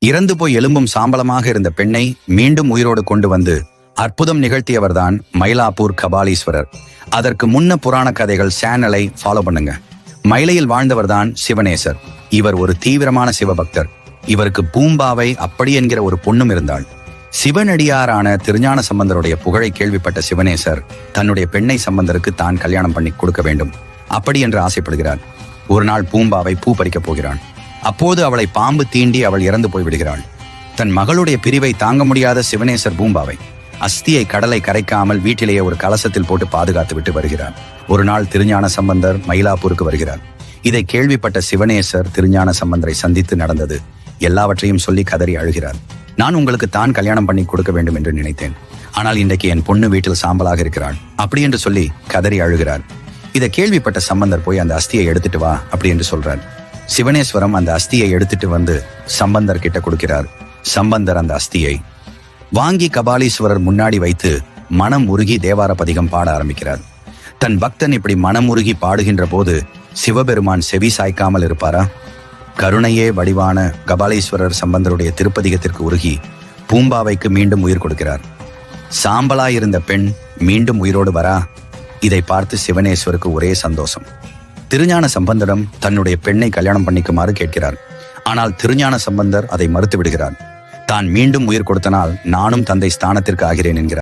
இறந்து போய் எலும்பும் சாம்பலமாக இருந்த பெண்ணை மீண்டும் உயிரோடு கொண்டு வந்து அற்புதம் நிகழ்த்தியவர்தான் மயிலாப்பூர் கபாலீஸ்வரர். அதற்கு முன்ன புராண கதைகள் சேனலை ஃபாலோ பண்ணுங்க. மயிலையில் வாழ்ந்தவர்தான் சிவனேசர். இவர் ஒரு தீவிரமான சிவபக்தர். இவருக்கு பூம்பாவை அப்படி என்கிற ஒரு பொண்ணும் இருந்தாள். சிவனடியாரான திருஞான சம்பந்தருடைய புகழை கேள்விப்பட்ட சிவனேசர் தன்னுடைய பெண்ணை சம்பந்தருக்கு தான் கல்யாணம் பண்ணி கொடுக்க வேண்டும். அப்படி என்று ஆசைப்படுகிறார். ஒரு நாள் பூம்பாவை பூ பறிக்கப் போகிறான். அப்போது அவளை பாம்பு தீண்டி அவள் இறந்து போய் விடுகிறாள். தன் மகளுடைய பிரிவை தாங்க முடியாத சிவனேசர் பூம்பாவை அஸ்தியை கடலை கரைக்காமல் வீட்டிலேயே ஒரு கலசத்தில் போட்டு பாதுகாத்து விட்டு வருகிறார். ஒரு நாள் திருஞான சம்பந்தர் மயிலாப்பூருக்கு வருகிறார். இதை கேள்விப்பட்ட சிவனேசர் திருஞான சம்பந்தரை சந்தித்து நடந்தது. எல்லாவற்றையும் சொல்லி கதறி அழுகிறார். நான் உங்களுக்கு தான் கல்யாணம் பண்ணி கொடுக்க வேண்டும் என்று நினைத்தேன். ஆனால் இன்றைக்கு என் பொண்ணு வீட்டில் சாம்பலாக இருக்கிறாள். அப்படி என்று சொல்லி கதறி அழுகிறார். இதை கேள்விப்பட்ட சம்பந்தர் போய் அந்த அஸ்தியை எடுத்துட்டு வா அப்படி என்று சொல்றார். சிவனேஸ்வரம் அந்த அஸ்தியை எடுத்துட்டு வந்து சம்பந்தர் கிட்ட கொடுக்கிறார். சம்பந்தர் அந்த அஸ்தியை வாங்கி கபாலீஸ்வரர் முன்னாடி வைத்து மனம் உருகி தேவார பதிகம் பாட ஆரம்பிக்கிறார். தன் பக்தன் இப்படி மனம் உருகி பாடுகின்ற போது சிவபெருமான் செவி சாய்க்காமல் இருப்பாரா? கருணையே வடிவான கபாலீஸ்வரர் சம்பந்தருடைய திருப்பதிகத்திற்கு உருகி பூம்பாவைக்கு மீண்டும் உயிர் கொடுக்கிறார். சாம்பலாயிருந்த பெண் மீண்டும் உயிரோடு வரா? இதை பார்த்து சிவனேஸ்வருக்கு ஒரே சந்தோஷம். திருஞான சம்பந்தரிடம் தன்னுடைய பெண்ணை கல்யாணம் பண்ணிக்குமாறு கேட்கிறார். ஆனால் திருஞான சம்பந்தர் அதை மறுத்து விடுகிறார் தான் மீண்டும் உயிர் கொடுத்தனால் நானும் தந்தை ஸ்தானத்திற்கு ஆகிறேன் என்கிறார்.